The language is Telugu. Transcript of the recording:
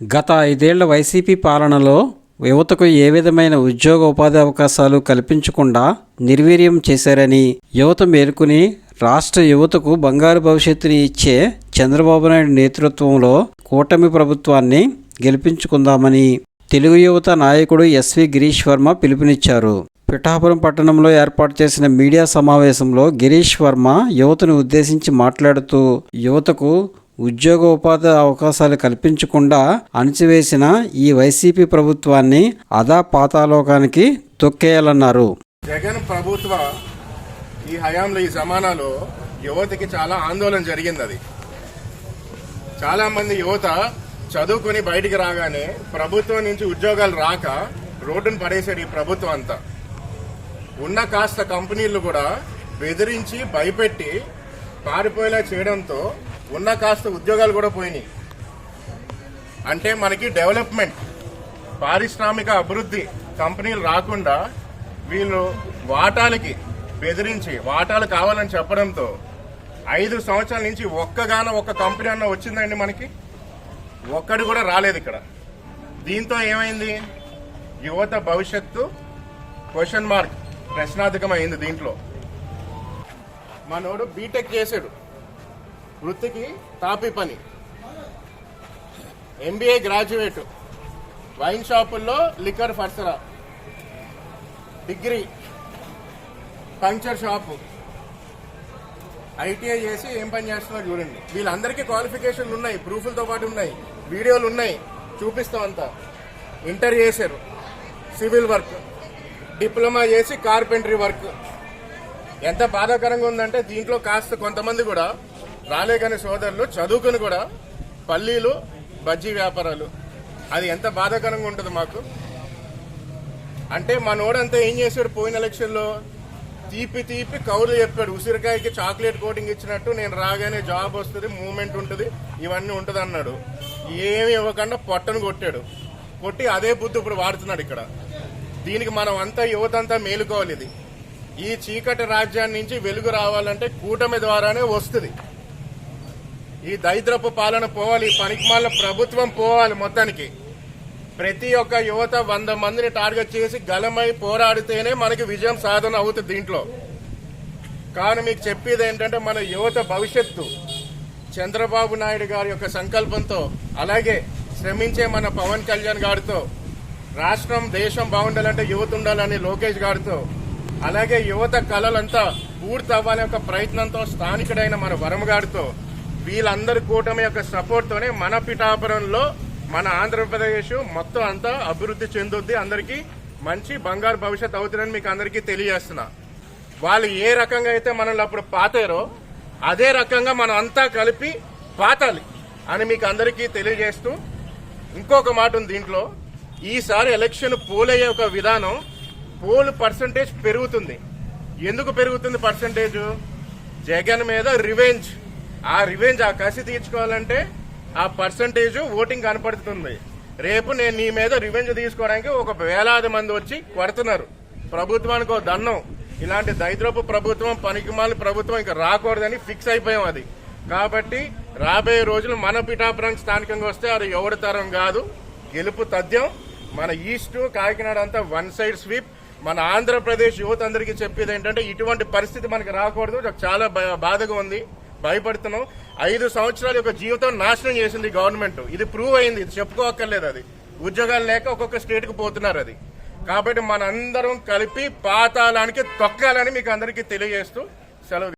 గత ఐదేళ్ళ వైసీపీ పాలనలో యువతకు ఏ విధమైన ఉద్యోగ ఉపాధి అవకాశాలు కల్పించకుండా నిర్వీర్యం చేశారని యువత మేలుకుని రాష్ట్ర యువతకు బంగారు భవిష్యత్తుని ఇచ్చే చంద్రబాబు నాయుడు నేతృత్వంలో కూటమి ప్రభుత్వాన్ని గెలిపించుకుందామని తెలుగు యువత నాయకుడు ఎస్వి గిరీష్ వర్మ పిలుపునిచ్చారు. పిఠాపురం పట్టణంలో ఏర్పాటు చేసిన మీడియా సమావేశంలో గిరీష్ వర్మ యువతను ఉద్దేశించి మాట్లాడుతూ యువతకు ఉద్యోగ ఉపాధి అవకాశాలు కల్పించకుండా అణచివేసిన ఈ వైసీపీ ప్రభుత్వాన్ని అదా పాతాలోకానికి తొక్కేయాలన్నారు. జగన్ ప్రభుత్వ ఈ హయాంలో ఈ జమానాలో యువతకి చాలా ఆందోళన జరిగింది అది. చాలా మంది యువత చదువుకొని బయటికి రాగానే ప్రభుత్వం నుంచి ఉద్యోగాలు రాక రోడ్డును పడేసాడు ఈ ప్రభుత్వం అంతా. ఉన్న కాస్త కంపెనీలు కూడా బెదిరించి భయపెట్టి పారిపోయేలా చేయడంతో ఉన్న కాస్త ఉద్యోగాలు కూడా పోయినాయి. అంటే మనకి డెవలప్మెంట్ పారిశ్రామిక అభివృద్ధి కంపెనీలు రాకుండా వీళ్ళు వాటాలకి బెదిరించి వాటాలు కావాలని చెప్పడంతో ఐదు సంవత్సరాల నుంచి ఒక్కగానో ఒక్క కంపెనీ అన్న వచ్చిందండి మనకి. ఒక్కడు కూడా రాలేదు ఇక్కడ. దీంతో ఏమైంది? యువత భవిష్యత్తు? క్వశ్చన్ మార్క్ ప్రశ్నార్థకం అయింది దీంట్లో. మనోడు బీటెక్ చేసాడు వృత్తికి తాపి పని. ఎంబీఏ గ్రాడ్యుయేట్ వైన్ షాపుల్లో లిక్కర్ ఫర్సరా. డిగ్రీ పంక్చర్ షాపు ఐటీఐ చేసి ఏం పని చేస్తున్నారు చూడండి. వీళ్ళందరికీ క్వాలిఫికేషన్లు ఉన్నాయి ప్రూఫ్లతో పాటు ఉన్నాయి వీడియోలు ఉన్నాయి. చూపిస్తాం అంతా. ఇంటర్ చేశారు. సివిల్ వర్క్ డిప్లొమా చేసి కార్పెంటరీ వర్క్ ఎంత బాధాకరంగా ఉందంటే దీంట్లో కాస్త కొంతమంది కూడా రాలేకని సోదరులు చదువుకుని కూడా పల్లీలు బజ్జీ వ్యాపారాలు. అది ఎంత బాధాకరంగా ఉంటుంది మాకు? అంటే మనోడంతా ఏం చేశాడు పోయిన ఎలక్షన్లో? తీపి తీపి కౌలు చెప్పాడు ఉసిరికాయకి చాక్లెట్ కోటింగ్ ఇచ్చినట్టు నేను రాగానే జాబ్ వస్తుంది మూమెంట్ ఉంటుంది ఇవన్నీ ఉంటుంది అన్నాడు. ఏమి ఇవ్వకుండా పొట్టను కొట్టాడు. కొట్టి అదే బుద్ధి ఇప్పుడు వాడుతున్నాడు ఇక్కడ. దీనికి మనం అంతా యువత అంతా మేలుకోవాలి ఇది. ఈ చీకటి రాజ్యాన్ని నుంచి వెలుగు రావాలంటే కూటమి ద్వారానే వస్తుంది. ఈ దరిద్రపు పాలన పోవాలి ఈ పనికిమాల ప్రభుత్వం పోవాలి మొత్తానికి. ప్రతి ఒక్క యువత వంద మందిని టార్గెట్ చేసి గలమై పోరాడితేనే మనకి విజయం సాధన అవుతుంది దీంట్లో. కానీ మీకు చెప్పేది ఏంటంటే మన యువత భవిష్యత్తు. చంద్రబాబు నాయుడు గారి యొక్క సంకల్పంతో అలాగే శ్రమించే మన పవన్ కళ్యాణ్ గారితో రాష్ట్రం దేశం బాగుండాలంటే యువత ఉండాలని లోకేష్ గారితో అలాగే యువత కళలంతా పూర్తి అవ్వాలనే ఒక ప్రయత్నంతో స్థానికుడైన మన వరమగారితో వీళ్ళందరి కూటమి యొక్క సపోర్ట్తోనే మన పిఠాపురంలో మన ఆంధ్రప్రదేశ్ మొత్తం అంతా అభివృద్ధి చెందుద్ది. అందరికీ మంచి బంగారు భవిష్యత్ అవుతుందని మీకు అందరికీ తెలియజేస్తున్నా. వాళ్ళు ఏ రకంగా అయితే మనల్ని అప్పుడు పాతారో అదే రకంగా మనం అంతా కలిపి పాతాలి అని మీకు అందరికీ తెలియజేస్తూ ఇంకొక మాట ఉంది దీంట్లో. ఈసారి ఎలక్షన్ పోలయ్యే ఒక విధానం పోల్ పర్సంటేజ్ పెరుగుతుంది. ఎందుకు పెరుగుతుంది పర్సంటేజ్? జగన్ మీద రివెంజ్. ఆ రివెంజ్ ఆ కసి తీర్చుకోవాలంటే ఆ పర్సంటేజ్ ఓటింగ్ కనపడుతుంది. రేపు నేను నీ మీద రివెంజ్ తీసుకోవడానికి ఒక వేలాది మంది వచ్చి కొడుతున్నారు. ప్రభుత్వానికి ఒక దన్నం ఇలాంటి దైద్రపు ప్రభుత్వం పనికిమాలి ప్రభుత్వం ఇంకా రాకూడదని ఫిక్స్ అయిపోయాం అది. కాబట్టి రాబోయే రోజులు మన పిఠాపురం స్థానికంగా వస్తే అది ఎవరి తరం కాదు. గెలుపు తథ్యం. మన ఈస్ట్ కాకినాడ అంతా వన్ సైడ్ స్వీప్. మన ఆంధ్రప్రదేశ్ యువత అందరికీ చెప్పేది ఏంటంటే ఇటువంటి పరిస్థితి మనకి రాకూడదు. చాలా బాధగా ఉంది. భయపడుతున్నాం. ఐదు సంవత్సరాల యొక్క జీవితం నాశనం చేసింది గవర్నమెంట్. ఇది ప్రూవ్ అయింది. ఇది చెప్పుకోక్కర్లేదు అది. ఉద్యోగాలు లేక ఒక్కొక్క స్టేట్కు పోతున్నారు అది. కాబట్టి మనందరం కలిపి పాతాళానికి తొక్కాలని మీకు అందరికీ తెలియజేస్తూ సెలవు